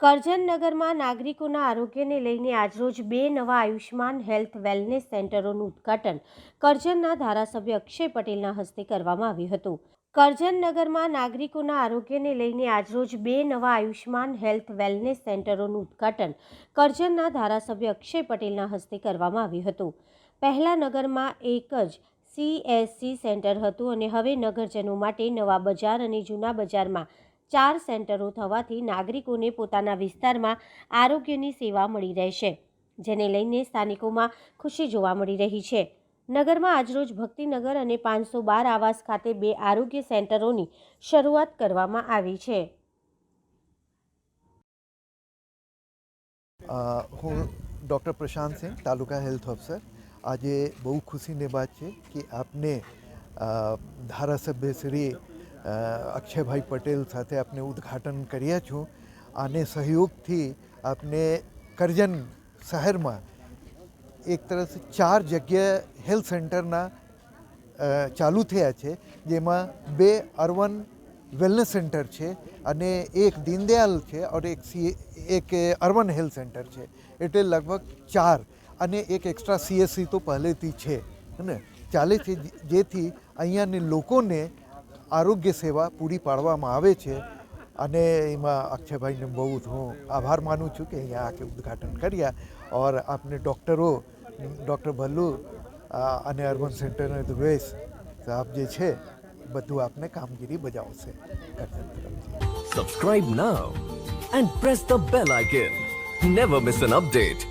કરજણ નાગરિકોના આરોગ્યને લઈને આજરોજ બે નવા આયુષ્માન હેલ્થ વેલનેસ સેન્ટરોનું ઉદ્ઘાટન કરજણના ધારાસભ્ય અક્ષય પટેલના હસ્તે કરવામાં આવ્યું હતું. કરજનનગરમાં નાગરિકોના આરોગ્યને લઈને આજરોજ બે નવા આયુષ્માન હેલ્થ વેલનેસ સેન્ટરોનું ઉદ્ઘાટન કરજણના ધારાસભ્ય અક્ષય પટેલના હસ્તે કરવામાં આવ્યું હતું. પહેલા નગરમાં એક જ સીએસસી સેન્ટર હતું અને હવે નગરજનો માટે નવા બજાર અને જૂના બજારમાં ચાર સેન્ટરો થવાથી નાગરિકોને પોતાના વિસ્તારમાં આરોગ્યની સેવા મળી રહેશે જેને લઈને સ્થાનિકોમાં ખુશી જોવા મળી રહી છે. નગરમાં આજરોજ ભક્તિનગર અને પાંચસો બાર આવાસ ખાતે બે આરોગ્ય સેન્ટરોની શરૂઆત કરવામાં આવી છે. હું doctor Prashant Singh taluka health officer. આજે બહુ ખુશીની વાત છે કે આપને અ, ધારાસભ્ય શ્રી અ, અક્ષયભાઈ પટેલ સાથે આપને ઉદ્ઘાટન કર્યા છું. આને સહયોગથી આપને કરજણ શહેરમાં એક તરફ ચાર જગ્યા હેલ્થ સેન્ટરના ચાલુ થયા છે, જેમાં બે અર્બન વેલનેસ સેન્ટર છે અને એક દીનદયાલ છે ઓર એક સી, એક અર્બન હેલ્થ સેન્ટર છે. એટલે લગભગ ચાર અને એક એક્સ્ટ્રા સીએસસી તો પહેલેથી છે ને? ચાલે છે જેથી અહીંયાને લોકોને આરોગ્ય સેવા પૂરી પાડવામાં આવે છે અને એમાં અક્ષયભાઈને બહુ હું આભાર માનું છું કે અહીંયા આકે ઉદ્ઘાટન કર્યા ઓર આપને ડૉક્ટરો, ડૉક્ટર ભલ્લુ અને અર્બન સેન્ટરના દુવેશ સાહેબ જે છે, બધું આપને કામગીરી બજાવશે. સબસ્ક્રાઇબ તરફથી. And press the bell icon never miss an update.